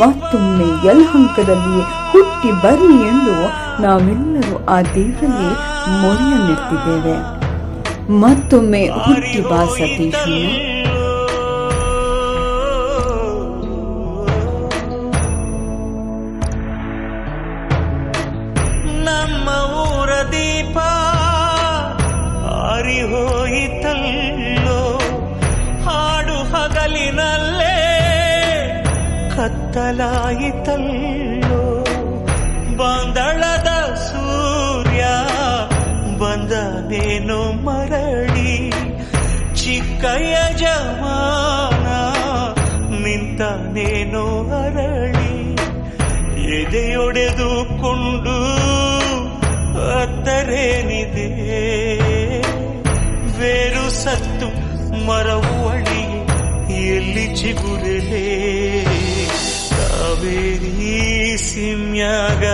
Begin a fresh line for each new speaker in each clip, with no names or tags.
ಮತ್ತೊಮ್ಮೆ ಯಲಹಂಕದಲ್ಲಿ ಹುಟ್ಟಿ ಬನ್ನಿ ಎಂದು ನಾವೆಲ್ಲರೂ ಆ ದೇವರಲ್ಲಿ ಮೊರೆಯನ್ನಿಟ್ಟಿದ್ದೇವೆ ಮತ್ತೊಮ್ಮೆ ಹುಟ್ಟಿ ಬಾ ಸತೀಶ
ನಮ್ಮ ಊರ ದೀಪ ಆರಿ ಹೋಯಿತಲ್ಲೋ ಕತ್ತಲಾಯಿತಲ್ಲೋ ಬಂದಳದ ಸೂರ್ಯ, ಬಂದನೇನು ಮರಳಿ. ಚಿಕ್ಕಯ್ಯ ಜಮಾನ, ನಿಂತನೇನೋ ಅರಳಿ. ಎದೆಯೊಡೆದುಕೊಂಡು ಅತ್ತರೇನಿದೆ? ಬೇರು ಸತ್ತು ಮರವು ಅಳಿ ಎಲ್ಲಿ ಚಿಗುರಲೆ? ಕಾವೇರಿ ಸಿಮ್ಯಾಗ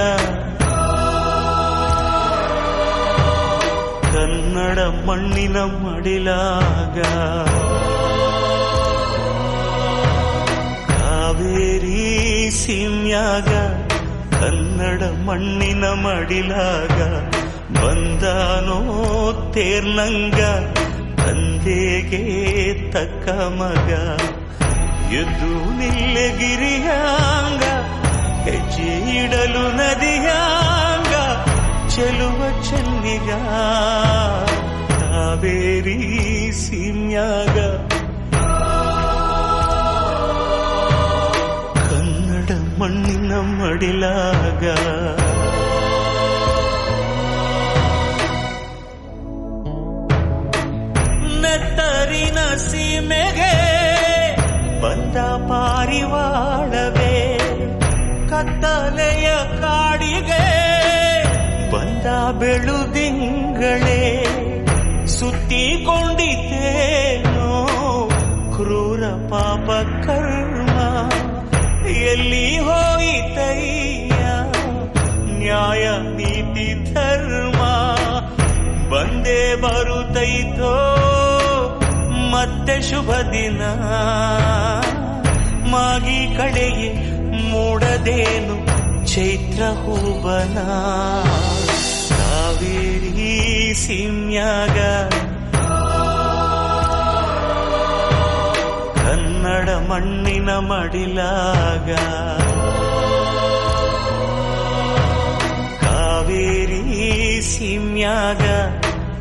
ಕನ್ನಡ ಮಣ್ಣಿನ ಮಡಿಲಾಗ ಕಾವೇರಿ ಸೀಮ್ಯಾಗ ಕನ್ನಡ ಮಣ್ಣಿನ ಮಡಿಲಾಗ ಬಂದಾನೋ ತೇರ್ನಂಗ ತಂದೆಗೆ ತಕ್ಕ ಮಗ. ಎದ್ದು ನಿಲ್ಲೆಗಿರಿಯಾಂಗ ಹೆಜ್ಜೆ ಇಡಲು ನದಿಯಾಂಗ ಚೆಲುವ ಚೆನ್ನಿಗ ಕಾವೇರಿ ಸೀಮ್ಯಾಗ ಕನ್ನಡ ಮಣ್ಣಿನ ಮಡಿಲಾಗ ಬಂದ ಪಾರಿವಾಳವೇ, ಕತ್ತಲೆಯ ಕಾಡಿಗೆ ಬಂದ ಬೆಳುದಿಂಗಳೇ, ಸುತ್ತಿಕೊಂಡಿದ್ದೇನೋ ಕ್ರೂರ ಪಾಪ ಕರ್ಮ, ಎಲ್ಲಿ ಹೋಯಿತಯ್ಯ ನ್ಯಾಯ ನೀತಿ ಧರ್ಮ? ಬಂದೇ ಬರುತ್ತೈತೋ ಮತ್ತೆ ಶುಭ ದಿನ. ಮಾಗಿ ಕಡೆಗೆ ಮೂಡದೇನು ಚೈತ್ರ ಹೂವನ? ಕಾವೇರಿ ಸಿಮ್ಯಾಗ ಕನ್ನಡ ಮಣ್ಣಿನ ಮಡಿಲಾಗ ಕಾವೇರಿ ಸಿಮ್ಯಾಗ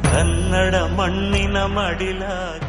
ಕನ್ನಡ ಮಣ್ಣಿನ ಮಡಿಲಾಗ